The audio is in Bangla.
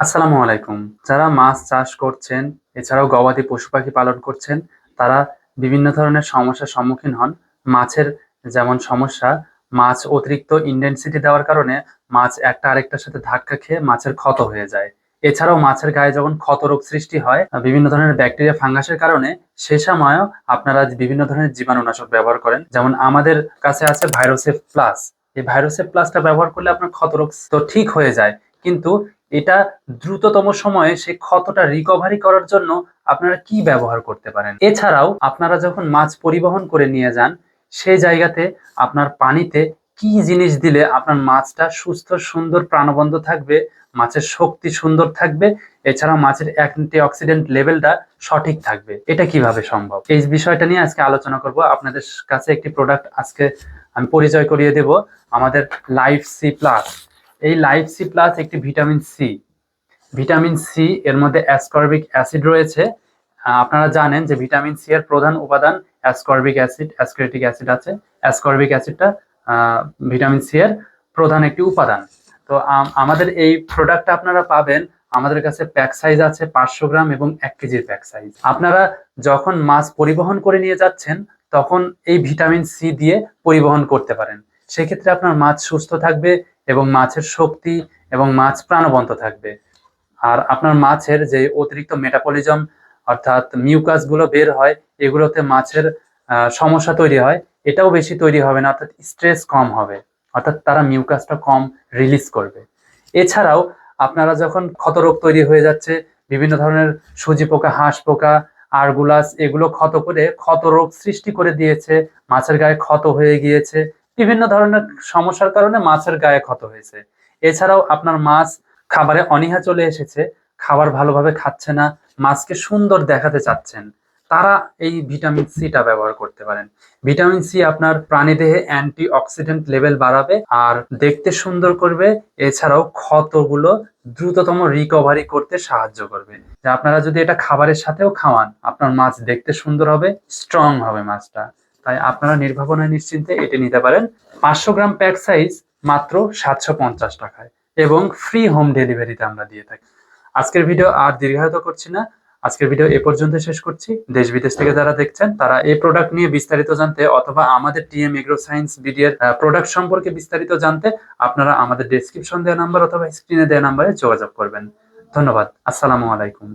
আসসালামু আলাইকুম। যারা মাছ চাষ করছেন, এছাড়াও গবাদি পশু পাখি পালন করছেন, তারা বিভিন্ন ধরনের সমস্যার সম্মুখীন হন। মাছের যেমন সমস্যা, মাছ অতিরিক্ত ইন্টেন্সিটি দেওয়ার কারণে মাছ একটা আরেকটার সাথে ধাক্কা খেয়ে মাছের ক্ষত হয়ে যায়। এছাড়াও মাছের গায়ে যখন ক্ষত রোগ সৃষ্টি হয়, বিভিন্ন ধরনের ব্যাকটেরিয়া, ফাঙ্গাসের কারণে সে সময়ও আপনারা বিভিন্ন ধরনের জীবাণুনাশক ব্যবহার করেন। যেমন আমাদের কাছে আছে ভাইরোসেফ প্লাস। এই ভাইরোসেফ প্লাসটা ব্যবহার করলে আপনার ক্ষত রোগ তো ঠিক হয়ে যায়। কিন্তু এটা দ্রুততম সময়ে সে ক্ষতটা রিকভারি করার জন্য আপনারা কি ব্যবহার করতে পারেন? এছাড়াও আপনারা যখন মাছ পরিবহন করে নিয়ে যান সেই জায়গাতে আপনার পানিতে কি জিনিস দিলে আপনার মাছটা সুস্থ, সুন্দর, প্রাণবন্ত থাকবে, মাছের শক্তি সুন্দর থাকবে এছাড়া মাছের অ্যান্টি অক্সিডেন্ট লেভেলটা সঠিক থাকবে। এটা কীভাবে সম্ভব? এই বিষয়টা নিয়ে আজকে আলোচনা করব। আপনাদের কাছে একটি প্রোডাক্ট আজকে আমি পরিচয় করিয়ে দেব, আমাদের লাইফ সি প্লাস এই লাইফ সি প্লাস একটি ভিটামিন সি। ভিটামিন সি এর মধ্যে অ্যাসকর্বিক অ্যাসিড রয়েছে। আপনারা জানেন যে ভিটামিন সি এর প্রধান উপাদান অ্যাসকর্বিক অ্যাসিড অ্যাসকরিটিক অ্যাসিড আছে। অ্যাসকর্বিক অ্যাসিডটা ভিটামিন সি এর প্রধান একটি উপাদান। তো আম- আমাদের এই প্রোডাক্টটা আপনারা পাবেন। আমাদের কাছে প্যাক সাইজ আছে পাঁচশো গ্রাম এবং এক কেজির প্যাক সাইজ আপনারা যখন মাছ পরিবহন করে নিয়ে যাচ্ছেন, তখন এই ভিটামিন সি দিয়ে পরিবহন করতে পারেন। সেক্ষেত্রে আপনার মাছ সুস্থ থাকবে এবং মাছের শক্তি এবং মাছ প্রাণবন্ত থাকবে। আর আপনার মাছের যে অতিরিক্ত মেটাপলিজম অর্থাৎ মিউকাসগুলো বের হয়, এগুলোতে মাছের সমস্যা তৈরি হয়। এটাও বেশি তৈরি হবে না, অর্থাৎ স্ট্রেস কম হবে। অর্থাৎ তারা মিউকাসটা কম রিলিজ করবে। এছাড়াও আপনারা যখন ক্ষতরোগ তৈরি হয়ে যাচ্ছে, বিভিন্ন ধরনের সুজি পোকা, হাঁস পোকা আরগুলাস এগুলো ক্ষত করে ক্ষত রোগ সৃষ্টি করে দিয়েছে, মাছের গায়ে ক্ষত হয়ে গিয়েছে। বিভিন্ন ধরনের সমস্যার কারণে মাছের গায়ে ক্ষত হয়েছে। এছাড়াও আপনার মাছ খাবারে অনীহা চলে এসেছে, খাবার ভালোভাবে খাচ্ছে না, মাছকে সুন্দর দেখাতে চাচ্ছেন। তারা এই ভিটামিন সিটা ব্যবহার করতে পারেন। ভিটামিন সি আপনার প্রাণীদেহে অ্যান্টি অক্সিডেন্ট লেভেল বাড়াবে আর দেখতে সুন্দর করবে। এছাড়াও ক্ষতগুলো দ্রুততম রিকভারি করতে সাহায্য করবে। আপনারা যদি এটা খাবারের সাথেও খাওয়ান, আপনার মাছ দেখতে সুন্দর হবে, স্ট্রং হবে মাছটা। তাই আপনারা নির্ভাবনায় নিশ্চিন্তে এটি নিতে পারেন। পাঁচশো গ্রাম প্যাক সাইজ মাত্র সাতশো পঞ্চাশ টাকায় এবং ফ্রি হোম ডেলিভারিতে আমরা দিয়ে থাকি। আজকের ভিডিও আর দীর্ঘায়িত করছি না। আজকের ভিডিও এ পর্যন্ত শেষ করছি। দেশ বিদেশ থেকে যারা দেখছেন, তারা এই প্রোডাক্ট নিয়ে বিস্তারিত জানতে অথবা আমাদের টিএম এগ্রো সায়েন্স বিডিএর প্রোডাক্ট সম্পর্কে বিস্তারিত জানতে আপনারা আমাদের ডেসক্রিপশন দেওয়া নাম্বার অথবা স্ক্রিনে দেওয়া নাম্বারে যোগাযোগ করবেন। ধন্যবাদ। আসসালামু আলাইকুম।